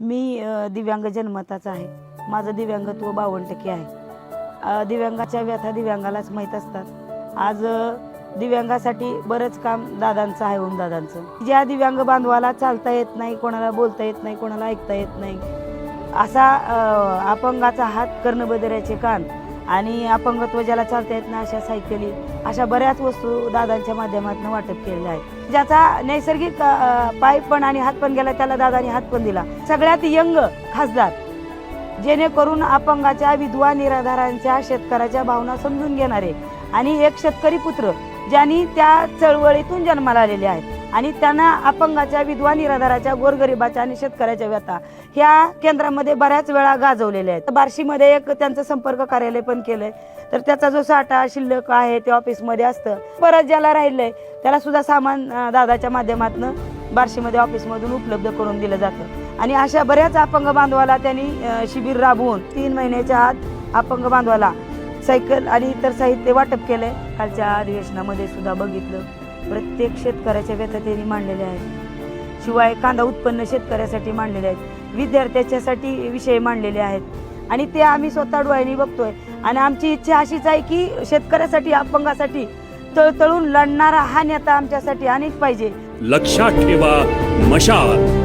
मी दिव्यांग जन्मताचा आहे. माझं दिव्यांगत्व बावन्न टक्के आहे. दिव्यांगाच्या व्यथा दिव्यांगालाच माहीत असतात. आज दिव्यांगासाठी बरंच काम दादांचं आहे ओम दादांचं. ज्या दिव्यांग बांधवाला चालता येत नाही कोणाला बोलता येत नाही कोणाला ऐकता येत नाही असा अपंगाचा हात कर्णबदऱ्याचे कान आणि अपंगत्व ज्याला चालता येत ना अशा सायकली अशा बऱ्याच वस्तू दादांच्या माध्यमातून वाटप केलेल्या आहेत. ज्याचा नैसर्गिक पाय पण आणि हात पण गेला त्याला दादानी हात पण दिला. सगळ्यात यंग खासदार जेणेकरून अपंगाच्या विधवा निराधारांच्या शेतकऱ्याच्या भावना समजून घेणारे आणि एक शेतकरी पुत्र ज्यांनी त्या चळवळीतून जन्माला आलेले आहेत. आणि त्यांना अपंगाच्या विधवा निराधाराच्या गोरगरिबाच्या आणि शेतकऱ्याच्या व्यथा. ह्या केंद्रामध्ये बऱ्याच वेळा गाजवलेल्या आहेत. बार्शीमध्ये एक त्यांचं संपर्क कार्यालय पण केलंय. तर त्याचा जो साठा शिल्लक आहे ते ऑफिसमध्ये असतं. परत ज्याला राहिलंय त्याला सुद्धा सामान दादाच्या माध्यमातून बार्शीमध्ये ऑफिसमधून उपलब्ध करून दिलं जातं. आणि अशा बऱ्याच अपंग बांधवाला त्यांनी शिबिर राबवून तीन महिन्याच्या आत अपंग बांधवाला सायकल आणि इतर साहित्य वाटप केलंय. कालच्या अधिवेशनामध्ये सुद्धा बघितलं. प्रत्येक शेतकऱ्याच्या व्यथा त्यांनी मांडलेल्या आहेत. शिवाय कांदा उत्पन्न शेतकऱ्यासाठी मांडलेले आहेत. विद्यार्थ्याच्यासाठी विषय मांडलेले आहेत. आणि ते आम्ही स्वतः डोळ्यांनी बघतोय. आणि आमची इच्छा अशीच आहे की शेतकऱ्यासाठी अपंगासाठी तळतळून लढणारा हा नेता आमच्यासाठी अनेक पाहिजे. लक्षात ठेवा मशाल.